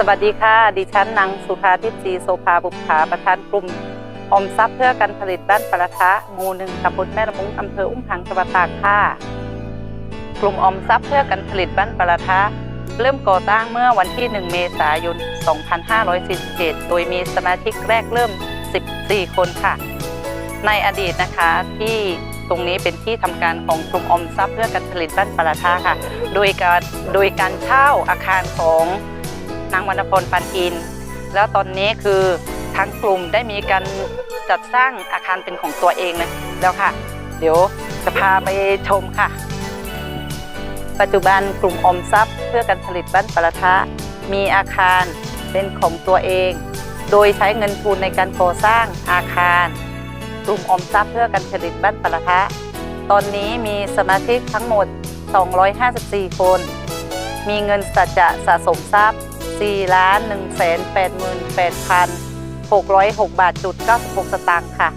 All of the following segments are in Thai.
สวัสดีค่ะ ดิฉันนางสุธาทิพย์ศรีโสภาบุปผาประธานกลุ่มออมทรัพย์เพื่อการผลิตบ้านปะทะหมู่หนึ่งตำบลแม่ละมุงอำเภออุ้มผังจังหวัดตากค่ะ กลุ่มออมทรัพย์เพื่อการผลิตบ้านปะทะเริ่มก่อตั้งเมื่อวันที่ 1 เมษายน 2547 โดยมีสมาชิกแรกเริ่ม 14 คนค่ะ ในอดีตนะคะที่ตรงนี้เป็นที่ทำการของกลุ่มออมทรัพย์เพื่อการผลิตบ้านปะทะค่ะ โดยการโดยการเช่าอาคารของ นางวรรณพรปันอิน แล้วตอนนี้คือทางกลุ่มได้มีการจัดสร้างอาคารเป็นของตัวเองเลยแล้วค่ะ เดี๋ยวจะพาไปชมค่ะ ปัจจุบันกลุ่มอมทรัพย์ เพื่อการผลิตบ้านปะทะมีอาคารเป็นของตัวเอง โดยใช้เงินทุนในการก่อสร้างอาคาร กลุ่มอมทรัพย์เพื่อการผลิตบ้านปะทะตอนนี้มีสมาชิกทั้งหมด 254 คน มีเงินสัจจะสะสมทรัพย์ 4ล้าน1แสน88,606 บาทจุด96 สตางค์ค่ะ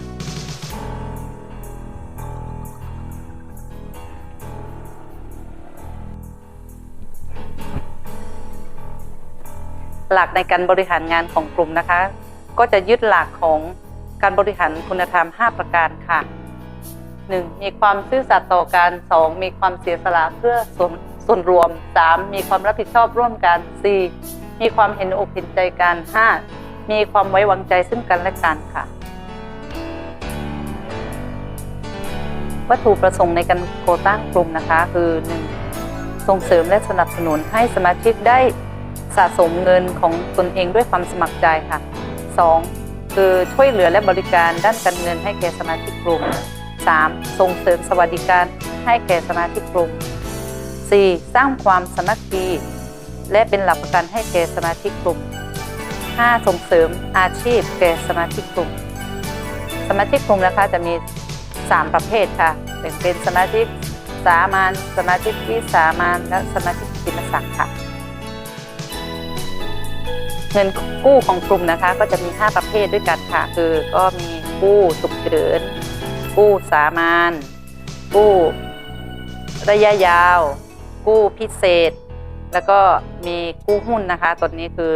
หลักในการบริหารงานของกลุ่มนะคะ ก็จะยึดหลักของการบริหารคุณธรรม 5 ประการค่ะ 1. มีความซื่อสัตย์ต่อกัน 2. มีความเสียสละเพื่อส่วนส่วนรวม 3. มีความรับผิดชอบร่วมกัน 4. มีความเห็นอกเห็นใจกัน 5. มีความไว้วางใจซึ่งกันและกันค่ะ วัตถุประสงค์ในการโคตั้งกลุ่มนะคะ คือ 1. ส่งเสริมและสนับสนุนให้สมาชิกได้สะสมเงินของตนเองด้วยความสมัครใจค่ะ 2. คือช่วยเหลือและบริการด้านการเงินให้แก่สมาชิกกลุ่ม 3. ส่งเสริมสวัสดิการให้แก่สมาชิกกลุ่ม 4. สร้างความสมัคคี และเป็นหลักประกันให้แก่สมาชิกกลุ่ม 5. ส่งเสริมอาชีพแก่สมาชิกกลุ่ม สมาชิกกลุ่มนะคะจะมี 3 ประเภทค่ะแบ่งเป็นสมาชิกสามัญสมาชิกวิสามัญและสมาชิกกินศักดิ์ค่ะ เงินกู้ของกลุ่มนะคะ ก็จะมี 5 ประเภทด้วยกันค่ะ คือก็มีกู้ฉุกเฉินกู้สามัญกู้ระยะยาว กู้พิเศษ แล้วก็มีกู้หุ้นนะคะตอนนี้คือ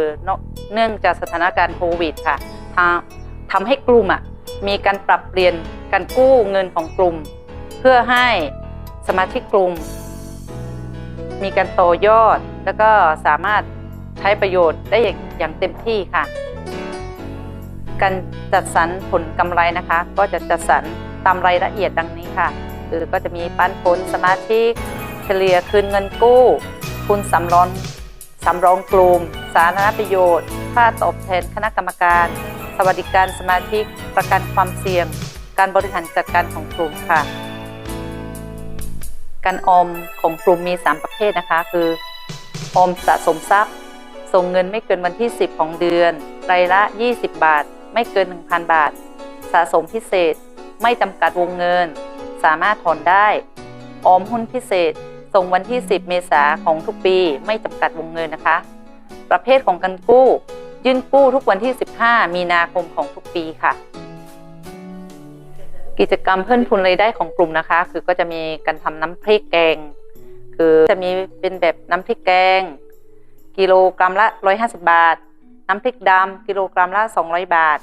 เนื่องจากสถานการณ์โควิดค่ะทำทำให้กลุ่มอะมีการปรับเปลี่ยนการกู้เงินของกลุ่ม เพื่อให้สมาชิกกลุ่ม มีการโตยอด แล้วก็สามารถใช้ประโยชน์ได้อย่างเต็มที่ค่ะ การจัดสรรผลกำไรนะคะ ก็จะจัดสรรตามรายละเอียดดังนี้ค่ะ คือก็จะมีปันผลสมาชิก เฉลี่ยคืนเงินกู้ ทุนสำรองสำรองกลุ่ม สาธารณประโยชน์ ค่าตอบแทนคณะกรรมการ สวัสดิการสมาชิก ประกันความเสี่ยง การบริหารจัดการของกลุ่มค่ะ การออมของกลุ่มมี 3 ประเภทนะคะ คือออมสะสมทรัพย์ ส่งเงินไม่เกินวันที่ 10 ของเดือนรายละ 20 บาท ไม่เกิน 1,000 บาท สะสมพิเศษ ไม่จำกัดวงเงิน สามารถถอนได้ ออมหุ้นพิเศษ ส่งวันที่ 10 เมษาของทุกปีไม่จำกัดวงเงินนะคะ ประเภทของการกู้ ยื่นกู้ทุกวันที่ 15 มีนาคมของทุกปีค่ะ กิจกรรมเพิ่มทุนรายได้ของกลุ่มนะคะ คือก็จะมีการทำน้ำพริกแกง คือจะมีเป็นแบบน้ำพริกแกง กิโลกรัมละ 150 บาท น้ำพริกดำกิโลกรัมละ 200 บาท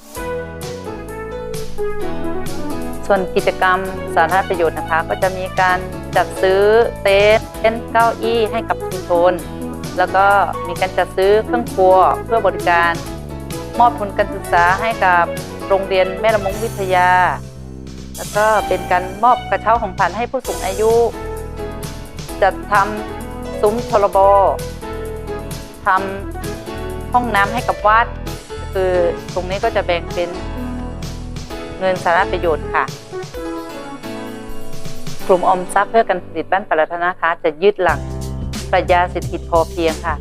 ส่วนกิจกรรมสาธารณประโยชน์นะคะ ก็จะมีการจัดซื้อเต็นท์เต็นท์เก้าอี้ให้กับชุมชน แล้วก็มีการจัดซื้อเครื่องครัวเพื่อบริการ มอบทุนการศึกษาให้กับโรงเรียนแม่ละมงวิทยา แล้วก็เป็นการมอบกระเช้าของขวัญให้ผู้สูงอายุ จัดทำซุ้มชลบทำห้องน้ำให้กับวัด คือตรงนี้ก็จะแบ่งเป็น เงินสาธารประโยชน์ค่ะ กลุ่มออมทรัพย์เพื่อการผลิตบ้านปรัตนะคะจะยึดหลักปรัชญาเศรษฐกิจพอเพียงค่ะ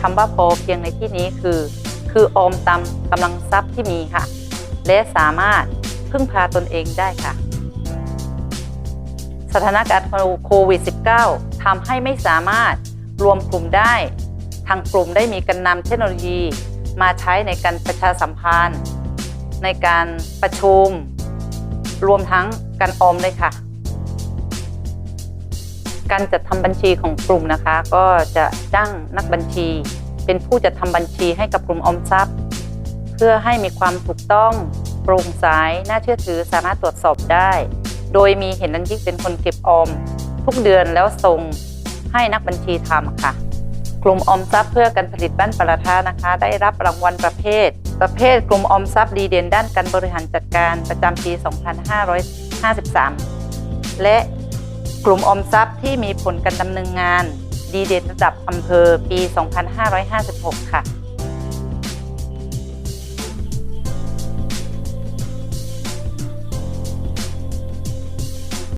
คำว่าพอเพียงในที่นี้คือ คือออมตามกำลังทรัพย์ที่มีค่ะ และสามารถพึ่งพาตนเองได้ค่ะ สถานการณ์โควิด -19 ทำให้ไม่สามารถรวมกลุ่มได้ ทางกลุ่มได้มีการนำเทคโนโลยี มาใช้ในการประชาสัมพันธ์ ในการประชุม รวมทั้งการออมเลยค่ะ การจัดทำบัญชีของกลุ่มนะคะ ก็จะจ้างนักบัญชี เป็นผู้จัดทำบัญชีให้กับกลุ่มออมทรัพย์ เพื่อให้มีความถูกต้องโปร่งใสน่าเชื่อถือสามารถตรวจสอบได้ โดยมีเห็นนันยิ่งเป็นคนเก็บออม ทุกเดือนแล้วส่งให้นักบัญชีทำค่ะ กลุ่มออมทรัพย์เพื่อการผลิตบ้านปรทานะคะ ได้รับรางวัลประเภท ประเภทกลุ่มออมทรัพย์ดีเด่นด้านการบริหารจัดการประจำปี 2553 และกลุ่มออมทรัพย์ที่มีผลการดำเนินงาน ดีเด่นระดับอำเภอปี 2556 ค่ะ